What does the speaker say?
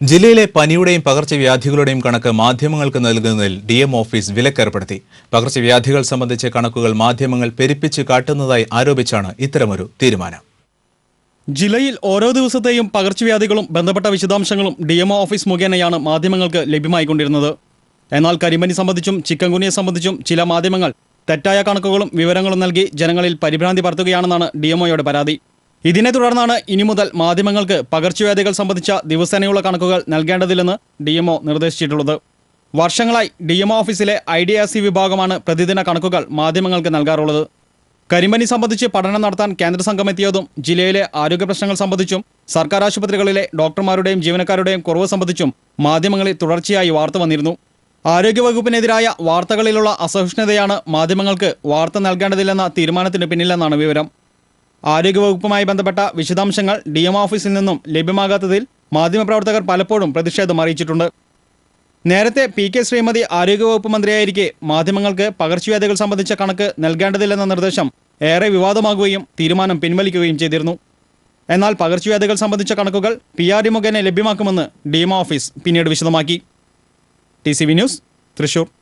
ജില്ലയിലെ പനിയുടെയും പകർച്ചവ്യാധികളുടെയും കണക്ക് മാധ്യമങ്ങൾക്ക് നൽകുന്നതിൽ ഡി എം ഓഫീസ് വിലക്കേർപ്പെടുത്തി. പകർച്ചവ്യാധികൾ സംബന്ധിച്ച കണക്കുകൾ മാധ്യമങ്ങൾ പെരുപ്പിച്ച് കാട്ടുന്നതായി ആരോപിച്ചാണ് ഇത്തരമൊരു തീരുമാനം. ജില്ലയിൽ ഓരോ ദിവസത്തെയും പകർച്ചവ്യാധികളും ബന്ധപ്പെട്ട വിശദാംശങ്ങളും ഡി എം ഓഫീസ് മുഖേനയാണ് മാധ്യമങ്ങൾക്ക് ലഭ്യമായിക്കൊണ്ടിരുന്നത്. എന്നാൽ കരിമ്പനി സംബന്ധിച്ചും ചിക്കൻകുനിയെ സംബന്ധിച്ചും ചില മാധ്യമങ്ങൾ തെറ്റായ കണക്കുകളും വിവരങ്ങളും നൽകി ജനങ്ങളിൽ പരിഭ്രാന്തി പരത്തുകയാണെന്നാണ് ഡി എംഒയുടെ പരാതി. ഇതിനെ തുടർന്നാണ് ഇനി മുതൽ മാധ്യമങ്ങൾക്ക് പകർച്ചവ്യാധികൾ സംബന്ധിച്ച ദിവസേനയുള്ള കണക്കുകൾ നൽകേണ്ടതില്ലെന്ന് ഡി എംഒ നിർദ്ദേശിച്ചിട്ടുള്ളത്. വർഷങ്ങളായി ഡി എംഒ ഓഫീസിലെ ഐ ഡി ആർ സി വിഭാഗമാണ് പ്രതിദിന കണക്കുകൾ മാധ്യമങ്ങൾക്ക് നൽകാറുള്ളത്. കരിമ്പനി സംബന്ധിച്ച് പഠനം നടത്താൻ കേന്ദ്ര സംഘം എത്തിയതും ജില്ലയിലെ ആരോഗ്യ പ്രശ്നങ്ങൾ സംബന്ധിച്ചും സർക്കാർ ആശുപത്രികളിലെ ഡോക്ടർമാരുടെയും ജീവനക്കാരുടെയും കുറവ് സംബന്ധിച്ചും മാധ്യമങ്ങളിൽ തുടർച്ചയായി വാർത്ത വന്നിരുന്നു. ആരോഗ്യവകുപ്പിനെതിരായ വാർത്തകളിലുള്ള അസഹിഷ്ണുതയാണ് മാധ്യമങ്ങൾക്ക് വാർത്ത നൽകേണ്ടതില്ലെന്ന തീരുമാനത്തിന് പിന്നിലെന്നാണ് വിവരം. ആരോഗ്യവകുപ്പുമായി ബന്ധപ്പെട്ട വിശദാംശങ്ങൾ ഡി എം ഓഫീസിൽ നിന്നും ലഭ്യമാകാത്തതിൽ മാധ്യമപ്രവർത്തകർ പലപ്പോഴും പ്രതിഷേധം അറിയിച്ചിട്ടുണ്ട്. നേരത്തെ പി കെ ശ്രീമതി ആരോഗ്യവകുപ്പ് മന്ത്രിയായിരിക്കെ മാധ്യമങ്ങൾക്ക് പകർച്ചവ്യാധികൾ സംബന്ധിച്ച കണക്ക് നൽകേണ്ടതില്ലെന്ന നിർദ്ദേശം ഏറെ വിവാദമാകുകയും തീരുമാനം പിൻവലിക്കുകയും ചെയ്തിരുന്നു. എന്നാൽ പകർച്ചവ്യാധികൾ സംബന്ധിച്ച കണക്കുകൾ പി ആർ ഡി മുഖേന ലഭ്യമാക്കുമെന്ന് ഡി എം ഓഫീസ് പിന്നീട് വിശദമാക്കി. T C V news Thrissur.